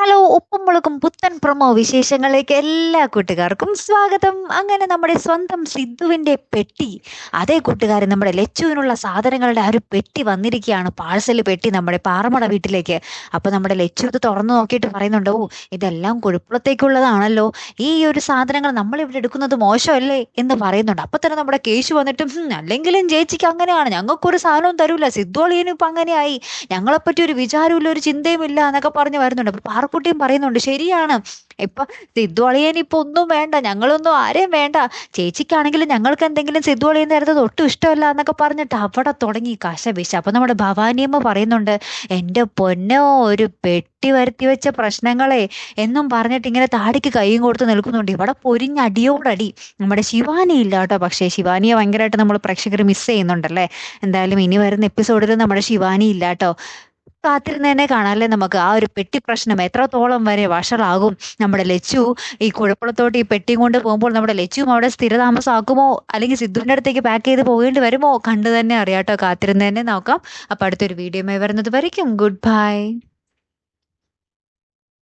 Hello ഉപ്പും മുളകും പുത്തൻ പ്രമോ വിശേഷങ്ങളിലേക്ക് എല്ലാ കൂട്ടുകാർക്കും സ്വാഗതം. അങ്ങനെ നമ്മുടെ സ്വന്തം സിദ്ധുവിന്റെ പെട്ടി അതേ കൂട്ടുകാരൻ നമ്മുടെ ലച്ചുവിനുള്ള സാധനങ്ങളുടെ ആ ഒരു പെട്ടി വന്നിരിക്കുകയാണ്. പാഴ്സൽ പെട്ടി നമ്മുടെ പാറമട വീട്ടിലേക്ക്. അപ്പോൾ നമ്മുടെ ലച്ചു ഇത് തുറന്നു നോക്കിയിട്ട് പറയുന്നുണ്ട് ഓ ഇതെല്ലാം കുഴപ്പത്തേക്കുള്ളതാണല്ലോ ഈ ഒരു സാധനങ്ങൾ നമ്മളിവിടെ എടുക്കുന്നത് മോശമല്ലേ? എന്ന് പറയുന്നുണ്ട്. അപ്പോൾ തന്നെ നമ്മുടെ കേശു വന്നിട്ടും "ഹും, അല്ലെങ്കിലും ചേച്ചിക്ക് അങ്ങനെയാണ്. ഞങ്ങൾക്കൊരു സാധനവും തരൂല. സിദ്ധോളിയനും ഇപ്പം അങ്ങനെയായി. ഞങ്ങളെപ്പറ്റി ഒരു വിചാരമില്ല ഒരു ചിന്തയും ഇല്ല എന്നൊക്കെ പറഞ്ഞു വരുന്നുണ്ട്. അപ്പൊ പാറക്കുട്ടിയും പറയുന്നുണ്ട് ശരിയാണ്. ഇപ്പൊ സിദ്ധു അളിയൻ ഇപ്പൊ ഒന്നും വേണ്ട ഞങ്ങളൊന്നും ആരെയും വേണ്ട. ചേച്ചിക്കാണെങ്കിലും ഞങ്ങൾക്ക് എന്തെങ്കിലും സിദ്ധു അളിയൻ തരുന്നത് ഒട്ടും ഇഷ്ടമല്ല എന്നൊക്കെ പറഞ്ഞിട്ട് അവിടെ തുടങ്ങി കശപിശ. അപ്പൊ നമ്മുടെ ഭവാനിയമ്മ പറയുന്നുണ്ട് എന്റെ പൊന്നോ ഒരു പെട്ടി വരുത്തി വെച്ച പ്രശ്നങ്ങളെ എന്നും പറഞ്ഞിട്ട് ഇങ്ങനെ താടിക്ക് കൈയും കൊടുത്ത് നിൽക്കുന്നുണ്ട്. ഇവിടെ പൊരിഞ്ഞടിയോടടി നമ്മുടെ ശിവാനി ഇല്ല കേട്ടോ. പക്ഷേ ശിവാനിയെ ഭയങ്കരമായിട്ട് നമ്മൾ പ്രേക്ഷകർ മിസ് ചെയ്യുന്നുണ്ടല്ലേ? എന്തായാലും ഇനി വരുന്ന എപ്പിസോഡിൽ നമ്മുടെ ശിവാനി ഇല്ല കേട്ടോ. കാത്തിരുന്ന് തന്നെ കാണാല്ലേ നമുക്ക്? ആ ഒരു പെട്ടി പ്രശ്നം എത്രത്തോളം വരെ വഷളാകും നമ്മുടെ ലച്ചു? ഈ കുഴപ്പത്തോട്ട് ഈ പെട്ടി കൊണ്ട് പോകുമ്പോൾ നമ്മുടെ ലച്ചുവും അവിടെ സ്ഥിരതാമസമാക്കുമോ അല്ലെങ്കിൽ സിദ്ധുവിന്റെ അടുത്തേക്ക് പാക്ക് ചെയ്ത് പോകേണ്ടി വരുമോ? കണ്ടു തന്നെ അറിയാട്ടോ. കാത്തിരുന്നതന്നെ നോക്കാം. അപ്പം അടുത്തൊരു വീഡിയോ വരുന്നത് വരയ്ക്കും. Good bye